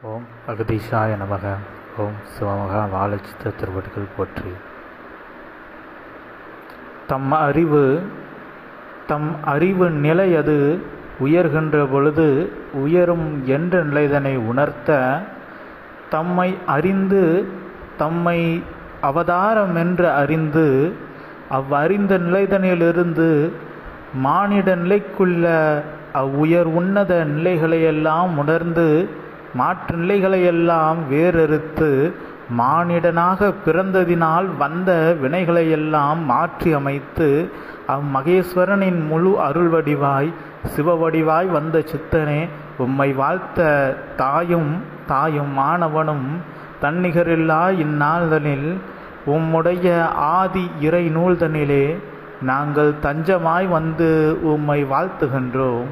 ஓம் அகதீஷாய நமக. ஓம் சிவமகா வாழச்சித்த திருவடிகள் போற்றி. தம் அறிவு தம் அறிவு நிலை அது உயர்கின்ற பொழுது உயரும் என்ற நிலைதனை உணர்த்த தம்மை அறிந்து தம்மை அவதாரம் என்று அறிந்து அவ்வறிந்த நிலைதனையிலிருந்து மானிட நிலைக்குள்ள அவ்வுயர் உன்னத நிலைகளையெல்லாம் உணர்ந்து மாற்று நிலைகளையெல்லாம் வேறறுத்து மானிடனாக பிறந்ததினால் வந்த வினைகளையெல்லாம் மாற்றி அமைத்து அம்மகேஸ்வரனின் முழு அருள் வடிவாய் சிவ வடிவாய் வந்த சித்தனே உம்மை வாழ்த்த தாயும் தாயும் மாணவனும் தன்னிகரில்லா இந்நாள்தனில் உம்முடைய ஆதி இறை நூல்தனிலே நாங்கள் தஞ்சமாய் வந்து உம்மை வாழ்த்துகின்றோம்.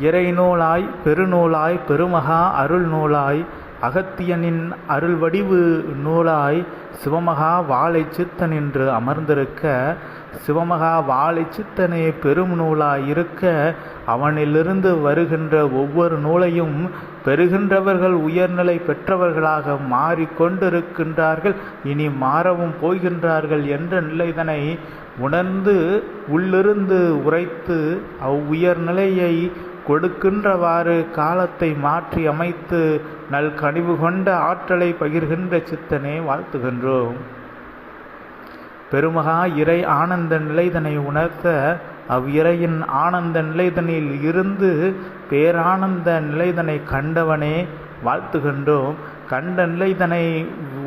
இறைநூலாய் பெருநூலாய் பெருமகா அருள் நூலாய் அகத்தியனின் அருள் வடிவு நூலாய் சிவமகா வாழை சித்தன் என்று அமர்ந்திருக்க சிவமகா வாழை சித்தனே பெரும் நூலாய் இருக்க அவனிலிருந்து வருகின்ற ஒவ்வொரு நூலையும் பெறுகின்றவர்கள் உயர்நிலை பெற்றவர்களாக மாறிக்கொண்டிருக்கின்றார்கள் இனி மாறவும் போகின்றார்கள் என்ற நிலைதனை உணர்ந்து உள்ளிருந்து உரைத்து அவ்வுயர்நிலையை கொடுக்கின்றவாறு காலத்தை மாற்றி அமைத்து நல் கனிவு கொண்ட ஆற்றலை பகிர்கின்ற சித்தனே வாழ்த்துகின்றோம். பெருமகா இறை ஆனந்த நிலைதனை உணர்த்த அவ்விறையின் ஆனந்த நிலைதனில் இருந்து பேரானந்த நிலைதனை கண்டவனே வாழ்த்துகின்றோம். கண்ட நிலைதனை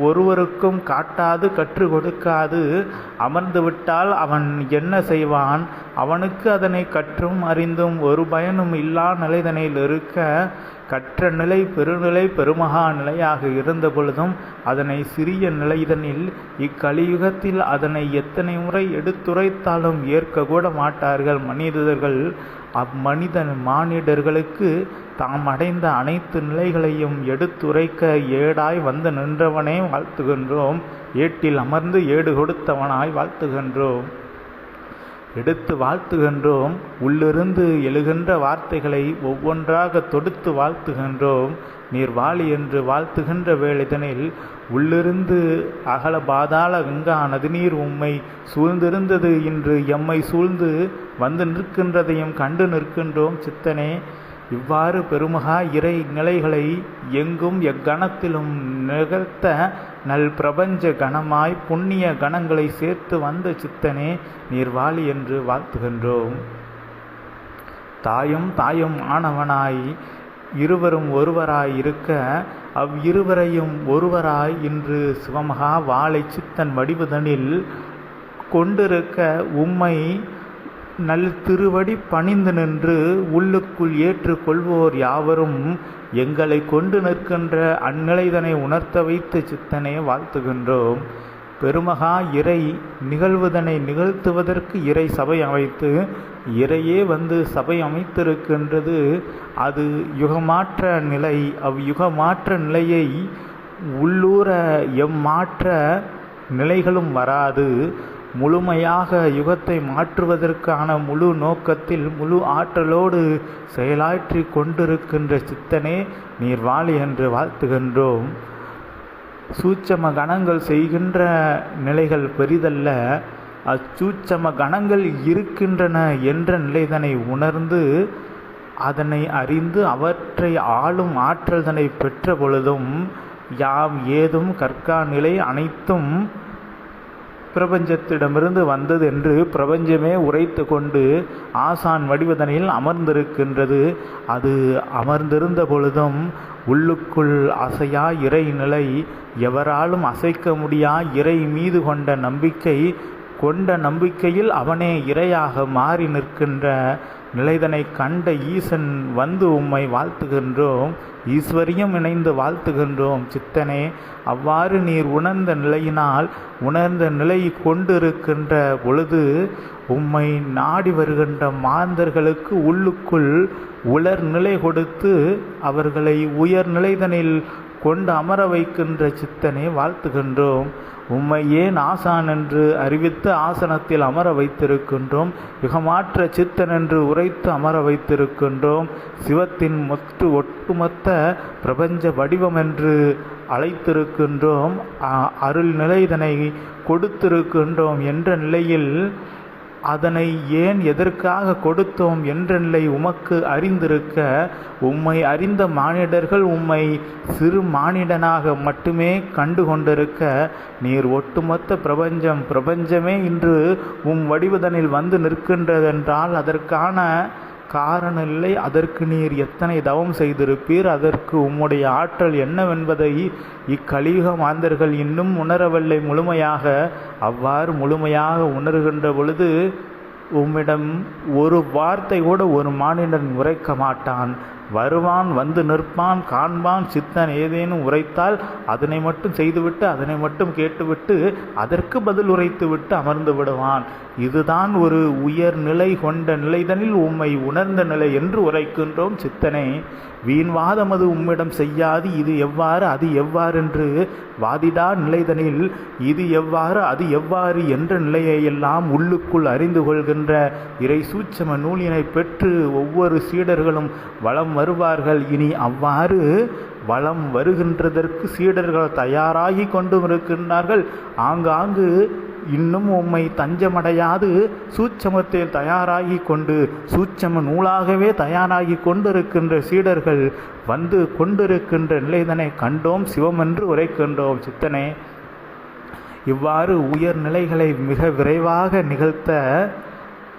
ஒருவருக்கும் காட்டாது கற்றுக் கொடுக்காது. அமர்ந்து விட்டால் அவன் என்ன செய்வான்? அவனுக்கு அதனை கற்றும் அறிந்தும் ஒரு பயனும் இல்லா நிலைதனையில் இருக்க கற்ற நிலை பெருநிலை பெருமகா நிலையாக இருந்த பொழுதும் அதனை சிறிய நிலைதனில் இக்கலியுகத்தில் அதனை எத்தனை முறை எடுத்துரைத்தாலும் ஏற்க கூட மாட்டார்கள் மனிதர்கள். அம்மனிதன் மானிடர்களுக்கு தாம் அடைந்த அனைத்து நிலைகளையும் எடுத்துரைக்க ஏடாய் வந்து நின்றவனே வாழ்த்துகின்றோம். ஏட்டில் அமர்ந்து ஏடு கொடுத்தவனாய் வாழ்த்துகின்றோம். எடுத்து வாழ்த்துகின்றோம். உள்ளிருந்து எழுகின்ற வார்த்தைகளை ஒவ்வொன்றாக தொடுத்து வாழ்த்துகின்றோம். நீர் வாழி என்று வாழ்த்துகின்ற வேளைதனில் உள்ளிருந்து அகல பாதாள கங்கா நதிநீர் உம்மை சூழ்ந்திருந்தது. இன்று எம்மை சூழ்ந்து வந்து நிற்கின்றதையும் கண்டு நிற்கின்றோம். சித்தனே இவ்வாறு பெருமகா இறை நிலைகளை எங்கும் எக்கணத்திலும் நிகழ்த்த நல் பிரபஞ்ச கணமாய் புண்ணிய கணங்களை சேர்த்து வந்த சித்தனே நீர்வாளி என்று வாழ்த்துகின்றோம். தாயும் தாயும் ஆனவனாய் இருவரும் ஒருவராய் இருக்க அவ் இருவரையும் ஒருவராய் இன்று சிவமகா வாழை சித்தன் வடிவுதனில் கொண்டிருக்க உம்மை நல் திருவடி பணிந்து நின்று உள்ளுக்குள் ஏற்றுக்கொள்வோர் யாவரும் எங்களை கொண்டு நிற்கின்ற அந்நிலைதனை உணர்த்த வைத்து சித்தனை வாழ்த்துகின்றோம். பெருமகா இறை நிகழ்வதனை நிகழ்த்துவதற்கு இறை சபை அமைத்து இறையே வந்து சபை அமைத்திருக்கின்றது. அது யுகமாற்ற நிலை அவ் யுகமாற்ற நிலையை உள்ளூர எம்மாற்ற நிலைகளும் வராது. முழுமையாக யுகத்தை மாற்றுவதற்கான முழு நோக்கத்தில் முழு ஆற்றலோடு செயலாற்றி கொண்டிருக்கின்ற சித்தனே நீர் வாழி என்று வாழ்த்துகின்றோம். சூட்சம கணங்கள் செய்கின்ற நிலைகள் பெரிதல்ல. அச்சூட்சம கணங்கள் இருக்கின்றன என்ற நிலைதனை உணர்ந்து அதனை அறிந்து அவற்றை ஆளும் ஆற்றல்தனை பெற்ற பொழுதும் யாம் ஏதும் கற்கா நிலை அனைத்தும் பிரபஞ்சத்திடமிருந்து வந்தது என்று பிரபஞ்சமே உரைத்து கொண்டு ஆசான் வடிவதனையில் அமர்ந்திருக்கின்றது. அது அமர்ந்திருந்த பொழுதும் உள்ளுக்குள் அசையா இறை நிலை எவராலும் அசைக்க முடியா இறை மீது கொண்ட நம்பிக்கை கொண்ட நம்பிக்கையில் அவனே இரையாக மாறி நிற்கின்ற நிலைதனை கண்ட ஈசன் வந்து உம்மை வாழ்த்துகின்றோம். ஈஸ்வரியம் இணைந்து வாழ்த்துகின்றோம். சித்தனே அவ்வாறு நீர் உணர்ந்த நிலையினால் உணர்ந்த நிலை கொண்டிருக்கின்ற பொழுது உம்மை நாடி வருகின்ற மாந்தர்களுக்கு உள்ளுக்குள் உலர் நிலை கொடுத்து அவர்களை உயர் நிலைதனில் கொண்டு அமர வைக்கின்ற சித்தனை வாழ்த்துகின்றோம். உம்மை ஏன் ஆசான் என்று அறிவித்து ஆசனத்தில் அமர வைத்திருக்கின்றோம்? யுகமாற்ற சித்தன் என்று உரைத்து அமர வைத்திருக்கின்றோம். சிவத்தின் மொத்து ஒட்டுமொத்த பிரபஞ்ச வடிவம் என்று அழைத்திருக்கின்றோம். அருள் நிலைதனை கொடுத்திருக்கின்றோம் என்ற நிலையில் அதனை ஏன் எதற்காக கொடுத்தோம் என்றெல்லை உமக்கு அறிந்திருக்க உம்மை அறிந்த மானிடர்கள் உம்மை சிறு மானிடனாக மட்டுமே கண்டு கொண்டிருக்க நீர் ஒட்டுமொத்த பிரபஞ்சம் பிரபஞ்சமே இன்று உம் வடிவதனில் வந்து நிற்கின்றதென்றால் அதற்கான காரணம் இல்லை அதற்கு நீர் எத்தனை தவம் செய்திருப்பீர்? அதற்கு உம்முடைய ஆற்றல் என்னவென்பதை இக்கலியுக மாந்தர்கள் இன்னும் உணரவில்லை. முழுமையாக அவ்வாறு முழுமையாக உணர்கின்ற பொழுது உம்மிடம் ஒரு வார்த்தை கூட ஒரு மானிடன் உரைக்க மாட்டான். வருவான் வந்து நிற்பான் காண்பான் சித்தன் ஏதேனும் உரைத்தால் அதனை மட்டும் செய்துவிட்டு அதனை மட்டும் கேட்டுவிட்டு அதற்கு பதில் உரைத்துவிட்டு அமர்ந்து விடுவான். இதுதான் ஒரு உயர் நிலை கொண்ட நிலைதனில் உம்மை உணர்ந்த நிலை என்று உரைக்கின்றோம் சித்தனை. வீண்வாதமது உம்மிடம் செய்யாது இது எவ்வாறு அது எவ்வாறென்று வாதிடா நிலைதனில் இது எவ்வாறு அது எவ்வாறு என்ற நிலையை எல்லாம் உள்ளுக்குள் அறிந்து கொள்கின்ற இறை சூட்சம நூலினை பெற்று ஒவ்வொரு சீடர்களும் வளம் வலம் வருவார்கள். இனி அவ்வாறு வளம் வருகின்றதற்கு சீடர்கள் தயாராகி கொண்டும் இருக்கின்றார்கள். ஆங்காங்கு இன்னும் உம்மை தஞ்சமடையாது. சூட்சமத்தில் தயாராகி கொண்டு சூட்சம நூலாகவே தயாராகி கொண்டிருக்கின்ற சீடர்கள் வந்து கொண்டிருக்கின்ற நிலைதனை கண்டோம் சிவம் என்று உரைக்கின்றோம். சித்தனே இவ்வாறு உயர் நிலைகளை மிக விரைவாக நிகழ்த்த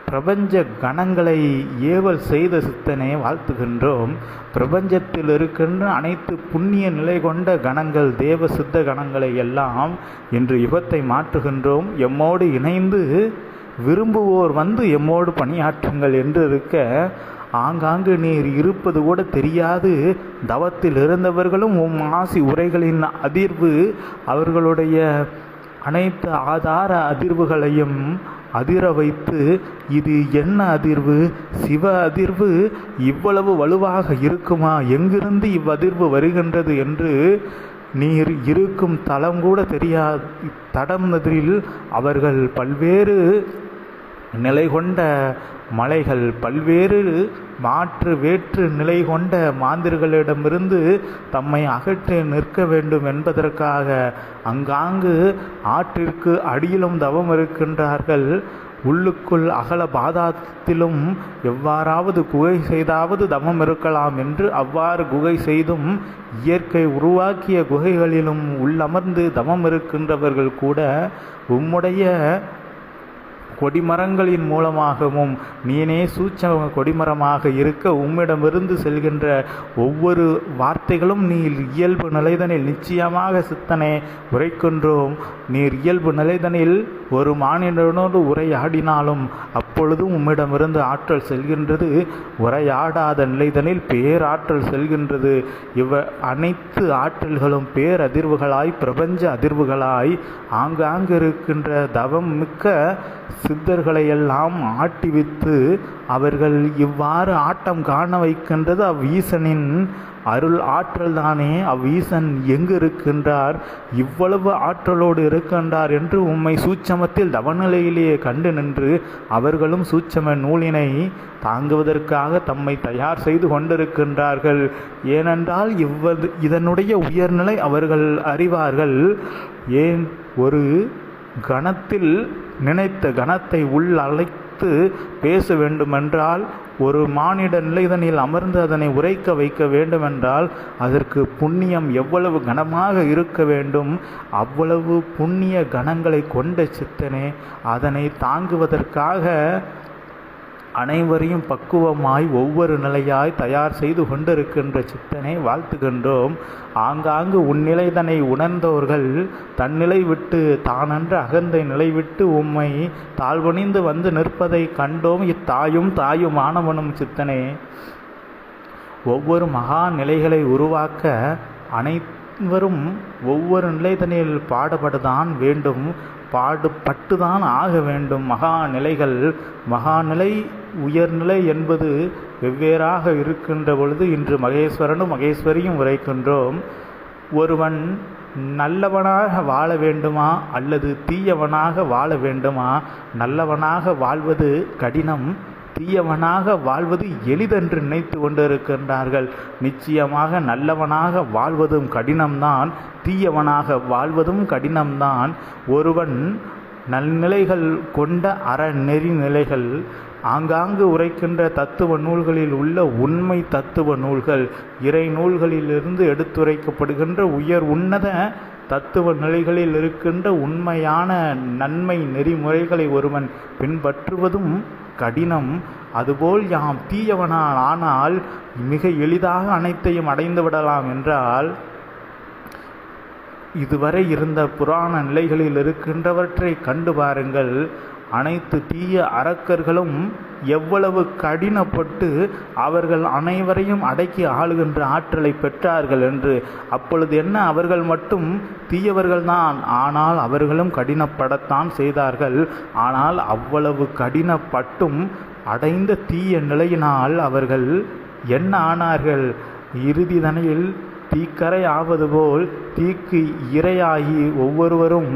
பிரபஞ்ச கணங்களை ஏவல் செய்த சித்தனை வாழ்த்துகின்றோம். பிரபஞ்சத்தில் இருக்கின்ற அனைத்து புண்ணிய நிலை கொண்ட கணங்கள் தேவ சித்த கணங்களை எல்லாம் இன்று யுகத்தை மாற்றுகின்றோம். எம்மோடு இணைந்து விரும்புவோர் வந்து எம்மோடு பணியாற்றுங்கள் என்று இருக்க ஆங்காங்கு நீர் இருப்பது கூட தெரியாது. தவத்தில் இருந்தவர்களும் உம் ஆசி உரைகளின் அதிர்வு அவர்களுடைய அனைத்து ஆதார அதிர்வுகளையும் அதிர வைத்து இது என்ன அதிர்வு? சிவ அதிர்வு இவ்வளவு வலுவாக இருக்குமா? எங்கிருந்து இவ்வதிர்வு வருகின்றது என்று நீர் இருக்கும் தளம் கூட தெரியா தடம் எதிரில் அவர்கள் பல்வேறு நிலை கொண்ட மலைகள் பல்வேறு மாற்று வேற்று நிலை கொண்ட மாந்திரர்களிடமிருந்து தம்மை அகற்றி நிற்க வேண்டும் என்பதற்காக அங்காங்கு ஆற்றிற்கு அடியிலும் தவம் இருக்கின்றார்கள். உள்ளுக்குள் அகல பாதாத்திலும் எவ்வாறாவது குகை செய்தாவது தவம் இருக்கலாம் என்று அவ்வாறு குகை செய்தும் இயற்கை உருவாக்கிய குகைகளிலும் உள்ளமர்ந்து தவம் இருக்கின்றவர்கள் கூட உம்முடைய கொடிமரங்களின் மூலமாகவும் நீனே சூட்சம கொடிமரமாக இருக்க உம்மிடமிருந்து செல்கின்ற ஒவ்வொரு வார்த்தைகளும் நீர் இயல்பு நிலைதனில் நிச்சயமாக சித்தனை உரைக்கின்றோம். நீர் இயல்பு நிலைதனில் ஒரு மானிடனோடு உரையாடினாலும் அப்பொழுதும் உம்மிடமிருந்து ஆற்றல் செல்கின்றது. உரையாடாத நிலைதனில் பேராற்றல் செல்கின்றது. இவ அனைத்து ஆற்றல்களும் பேரதிர்வுகளாய் பிரபஞ்ச அதிர்வுகளாய் ஆங்காங்கு இருக்கின்ற தவம் மிக்க சித்தர்களையெல்லாம் ஆட்டிவித்து அவர்கள் இவ்வாறு ஆட்டம் காண வைக்கின்றது. அவ்வீசனின் அருள் ஆற்றல் தானே அவ்வீசன் எங்கு இருக்கின்றார் இவ்வளவு ஆற்றலோடு இருக்கின்றார் என்று உம்மை சூட்சமத்தில் தவநிலையிலேயே கண்டு நின்று அவர்களும் சூட்சம நூலினை தாங்குவதற்காக தம்மை தயார் செய்து கொண்டிருக்கின்றார்கள். ஏனென்றால் இவ்வது இதனுடைய உயர்நிலை அவர்கள் அறிவார்கள். ஏன்? ஒரு கணத்தில் நினைத்த கணத்தை உள் அழைத்து பேச வேண்டுமென்றால் ஒரு மானிட நிலைதனில் அமர்ந்து அதனை உரைக்க வைக்க வேண்டுமென்றால் அதற்கு புண்ணியம் எவ்வளவு கனமாக இருக்க வேண்டும் அவ்வளவு புண்ணிய கணங்களை கொண்ட சித்தனே அதனை தாங்குவதற்காக அனைவரையும் பக்குவமாய் ஒவ்வொரு நிலையாய் தயார் செய்து கொண்டிருக்கின்ற சித்தனை வாழ்த்துகின்றோம். ஆங்காங்கு உன்னிலைதனை உணர்ந்தவர்கள் தன்னிலை விட்டு தானன்று அகந்தை நிலை விட்டு உம்மை தாழ்வணிந்து வந்து நிற்பதை கண்டோம். இத்தாயும் தாயும் ஆனவனும் சித்தனே. ஒவ்வொரு மகா நிலைகளை உருவாக்க அனைவரும் ஒவ்வொரு நிலைதனில் பாடுபடுதான் வேண்டும். பாடுபட்டுதான் ஆக வேண்டும். மகாநிலைகள் மகாநிலை உயர்நிலை என்பது வெவ்வேறாக இருக்கின்ற பொழுது இன்று மகேஸ்வரனும் மகேஸ்வரியும் உரைக்கின்றோம். ஒருவன் நல்லவனாக வாழ வேண்டுமா அல்லது தீயவனாக வாழ வேண்டுமா? நல்லவனாக வாழ்வது கடினம் தீயவனாக வாழ்வது எளிதென்று நினைத்து கொண்டிருக்கின்றார்கள். நிச்சயமாக நல்லவனாக வாழ்வதும் கடினம்தான். தீயவனாக வாழ்வதும் கடினம்தான். ஒருவன் நல்நிலைகள் கொண்ட அறநெறி நிலைகள் ஆங்காங்கு உரைக்கின்ற தத்துவ நூல்களில் உள்ள உண்மை தத்துவ நூல்கள் இறை நூல்களிலிருந்து எடுத்துரைக்கப்படுகின்ற உயர் உன்னத தத்துவ நிலைகளில் இருக்கின்ற உண்மையான நன்மை நெறிமுறைகளை ஒருவன் பின்பற்றுவதும் கடினம். அதுபோல் யாம் தீயவனால் ஆனால் மிக எளிதாக அனைத்தையும் அடைந்து விடலாம் என்றால் இதுவரை இருந்த புராண நிலைகளில் இருக்கின்றவற்றை கண்டு பாருங்கள். அனைத்து தீய அரக்கர்களும் எவ்வளவு கடினப்பட்டு அவர்கள் அனைவரையும் அடக்கி ஆளுகின்ற ஆற்றலை பெற்றார்கள் என்று அப்பொழுது என்ன அவர்கள் மட்டும் தீயவர்கள்தான் ஆனால் அவர்களும் கடினப்படத்தான் செய்தார்கள். ஆனால் அவ்வளவு கடினப்பட்டும் அடைந்த தீய நிலையினால் அவர்கள் என்ன ஆனார்கள்? இறுதி தனையில் தீக்கரை ஆவது போல் தீக்கு இரையாகி ஒவ்வொருவரும்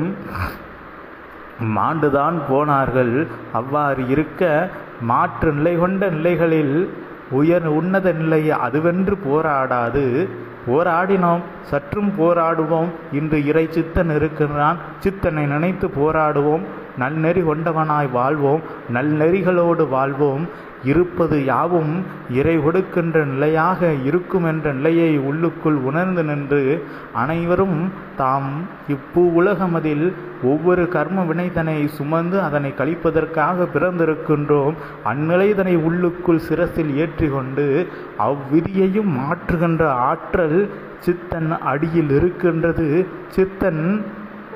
மாண்டுதான் போனார்கள். அவ்வாறு இருக்க மாற்று நிலை கொண்ட நிலைகளில் உயர் உன்னத நிலை அதுவென்று போராடாது. போராடினோம் சற்றும் போராடுவோம். இன்று இறை சித்தன் இருக்கின்றான் சித்தனை நினைத்து போராடுவோம். நல்நெறி கொண்டவனாய் வாழ்வோம். நல்நெறிகளோடு வாழ்வோம். இருப்பது யாவும் இறை கொடுக்கின்ற நிலையாக இருக்கும் என்ற நிலையை உள்ளுக்குள் உணர்ந்து நின்று அனைவரும் தாம் இப்பூ உலகமதில் ஒவ்வொரு கர்ம வினைதனை சுமந்து அதனை கழிப்பதற்காக பிறந்திருக்கின்றோம். அந்நிலைதனை உள்ளுக்குள் சிரசில் ஏற்றிக்கொண்டு அவ்விதியையும் மாற்றுகின்ற ஆற்றல் சித்தன் அடியில் இருக்கின்றது. சித்தன்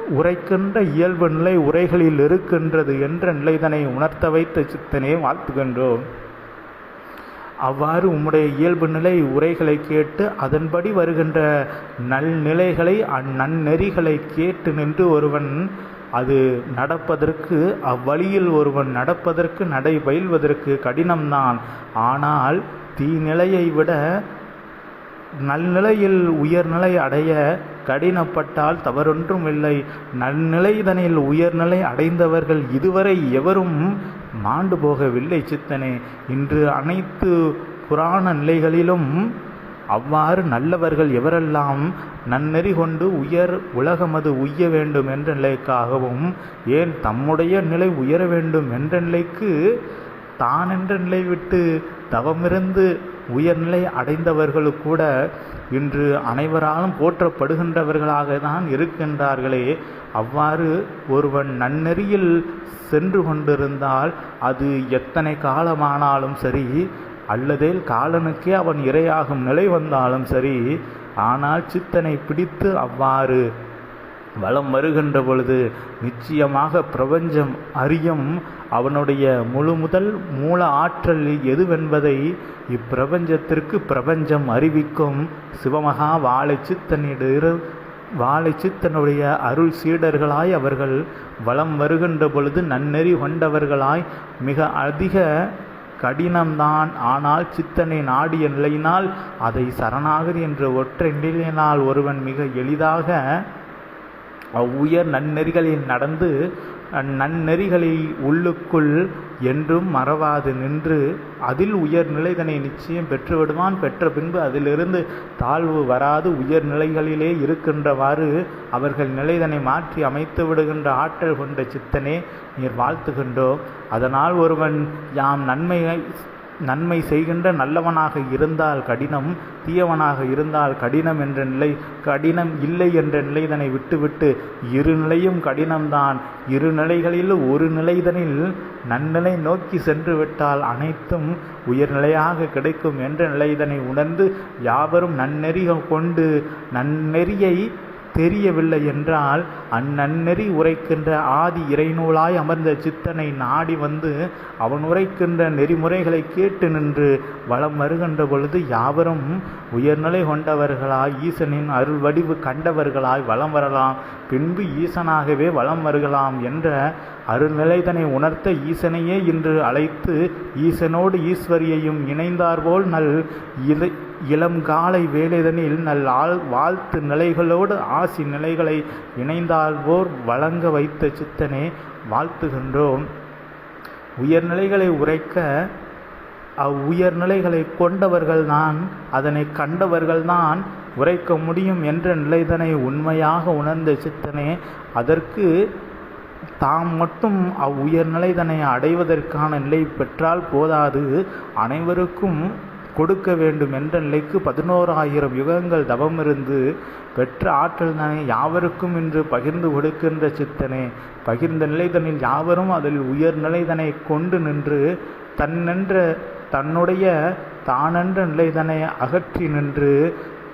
உரைக்கின்ற இயல்பு நிலை உரைகளில் இருக்கின்றது என்ற நிலைதனை உணர்த்த வைத்த சித்தனே வாழ்த்துகின்றோம். அவ்வாறு உம்முடைய இயல்பு நிலை உரைகளை கேட்டு அதன்படி வருகின்ற நல்நிலைகளை அந்நன்னெறிகளை கேட்டு நின்று ஒருவன் அது நடப்பதற்கு அவ்வழியில் ஒருவன் நடப்பதற்கு நடை பயில்வதற்கு கடினம்தான். ஆனால் தீநிலையை விட நல்நிலையில் உயர்நிலை அடைய கடினப்பட்டால் தவறொன்றும் இல்லை நன்னிலைதனில் உயர்நிலை அடைந்தவர்கள் இதுவரை எவரும் மாண்டு போகவில்லை சித்தனே. இன்று அனைத்து புராண நிலைகளிலும் அவ்வாறு நல்லவர்கள் எவரெல்லாம் நன்னெறி கொண்டு உயர் உலகமது உய்ய வேண்டும் என்ற நிலைக்காகவும் ஏன் தம்முடைய நிலை உயர வேண்டும் என்ற நிலைக்கு தான் என்ற நிலை விட்டு தவமிருந்து உயர்நிலை அடைந்தவர்கள் கூட இன்று அனைவராலும் போற்றப்படுகின்றவர்களாக தான் இருக்கின்றார்களே. அவ்வாறு ஒருவன் நன்னெறியில் சென்று கொண்டிருந்தால் அது எத்தனை காலமானாலும் சரி அல்லதே காலனுக்கே அவன் இரையாகும் நிலை வந்தாலும் சரி ஆனால் சித்தனை பிடித்து அவ்வாறு வலம் வருகின்ற பொழுது நிச்சயமாக பிரபஞ்சம் அறியும் அவனுடைய முழு முதல் மூல ஆற்றல் எதுவென்பதை இப்பிரபஞ்சத்திற்கு பிரபஞ்சம் அறிவிக்கும். சிவமகா வாழை சித்தனிட வாழை சித்தனுடைய அருள் சீடர்களாய் அவர்கள் வலம் வருகின்ற பொழுது நன்னெறி கொண்டவர்களாய் மிக அதிக கடினம்தான். ஆனால் சித்தனை நாடிய நிலையினால் அதை சரணாகதி என்ற ஒற்றை நிலையினால் ஒருவன் மிக எளிதாக அவ்வுயர் நன்னெறிகளில் நடந்து நன்னெறிகளை உள்ளுக்குள் என்றும் மறவாது நின்று அதில் உயர் நிலைதனை நிச்சயம் பெற்றுவிடுவான். பெற்ற பின்பு அதிலிருந்து தாழ்வு வராது. உயர் நிலைகளிலே இருக்கின்றவாறு அவர்கள் நிலைதனை மாற்றி அமைத்து விடுகின்ற ஆற்றல் கொண்ட சித்தனே நீர் வாழ்த்துகின்றோம். அதனால் ஒருவன் யாம் நன்மையை நன்மை செய்கின்ற நல்லவனாக இருந்தால் கடினம் தீயவனாக இருந்தால் கடினம் என்ற நிலை கடினம் இல்லை என்ற நிலைதனை விட்டுவிட்டு இரு நிலையும் கடினம்தான். இரு நிலைகளில் ஒரு நிலைதனில் நன்னிலை நோக்கி சென்று விட்டால் அனைத்தும் உயர்நிலையாக கிடைக்கும் என்ற நிலைதனை உணர்ந்து யாவரும் நன்னெறிகள் கொண்டு நன்னெறியை தெரியவில்லை என்றால் அந்நன்னெறி உரைக்கின்ற ஆதி இறைநூலாய் அமர்ந்த சித்தனை நாடி வந்து அவன் உரைக்கின்ற நெறிமுறைகளை கேட்டு நின்று வளம் வருகின்ற பொழுது யாவரும் உயர்நிலை கொண்டவர்களாய் ஈசனின் அருள் வடிவு கண்டவர்களாய் வளம் வரலாம். பின்பு ஈசனாகவே வளம் வருகலாம் என்ற அருநிலைதனை உணர்த்த ஈசனையே இன்று அழைத்து ஈசனோடு ஈஸ்வரியையும் இணைந்தார்போல் நல் இளம் காலை வேலைதனில் நல் ஆள் வாழ்த்து நிலைகளோடு ஆசி நிலைகளை இணைந்தால்வோர் வழங்க வைத்த சித்தனே வாழ்த்துகின்றோம். உயர்நிலைகளை உரைக்க அவ்வுயர்நிலைகளை கொண்டவர்கள்தான் அதனை கண்டவர்கள்தான் உரைக்க முடியும் என்ற நிலைதனை உண்மையாக உணர்ந்த சித்தனே அதற்கு தாம் மட்டும் அவ்வுயர்நிலைதனை அடைவதற்கான நிலை பெற்றால் போதாது. அனைவருக்கும் கொடுக்க வேண்டும் என்ற நிலைக்கு பதினோராயிரம் யுகங்கள் தவமிருந்து பெற்ற ஆற்றல் தானே யாவருக்கும் இன்று பகிர்ந்து கொடுக்கின்ற சித்தனே. பகிர்ந்த நிலைதனில் யாவரும் அதில் உயர்நிலைதனை கொண்டு நின்று தன்னென்ற தன்னுடைய தானென்ற நிலைதனை அகற்றி நின்று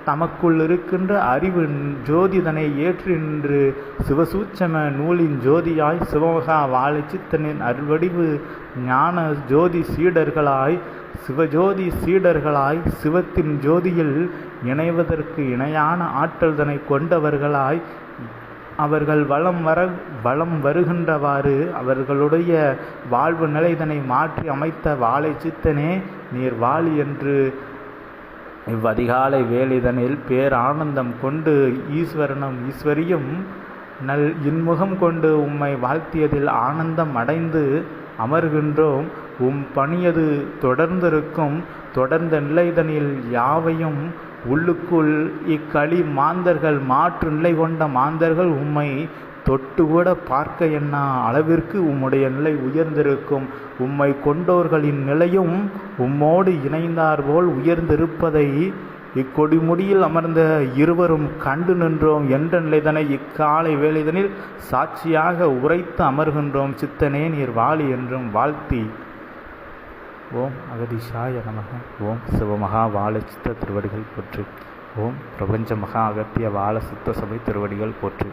தமக்குள் இருக்கின்ற அறிவு ஜோதிதனை ஏற்றி நின்று சிவசூட்சம நூலின் ஜோதியாய் சிவமகா வாழைச்சித்தனின் அருள்வடிவு ஞான ஜோதி சீடர்களாய் சிவஜோதி சீடர்களாய் சிவத்தின் ஜோதியில் இணைவதற்கு இணையான ஆற்றல்தனை கொண்டவர்களாய் அவர்கள் வளம் வர வளம் வருகின்றவாறு அவர்களுடைய வாழ்வு நிலைதனை மாற்றி அமைத்த வாழை சித்தனே நீர் வாழி என்று இவ்வதிகாலை வேலிதனில் பேரானந்தம் கொண்டு ஈஸ்வரனும் ஈஸ்வரியும் நல் இன்முகம் கொண்டு உம்மை வாழ்த்தியதில் ஆனந்தம் அடைந்து அமர்கின்றோம். உம் பணியது தொடர்ந்திருக்கும். தொடர்ந்த நிலைதனில் யாவையும் உள்ளுக்குள் இக்களி மாந்தர்கள் மாற்று நிலை கொண்ட மாந்தர்கள் உம்மை தொட்டு கூட பார்க்க எண்ணா அளவிற்கு உம்முடைய நிலை உயர்ந்திருக்கும்? உம்மை கொண்டோர்களின் நிலையும் உம்மோடு இணைந்தார்போல் உயர்ந்திருப்பதை இக்கொடிமுடியில் அமர்ந்த இருவரும் கண்டு நின்றோம் என்ற நிலைதனை இக்காலை வேலைதனில் சாட்சியாக உரைத்து அமர்கின்றோம். சித்தனே நீர் வாழி என்றும் வாழ்த்தி. ஓம் அகதிஷாய நமக. ஓம் சிவமகா வாழ சித்த திருவடிகள் போற்று. ஓம் பிரபஞ்ச மகா அகத்திய வாழ சித்த சபை திருவடிகள் போற்று.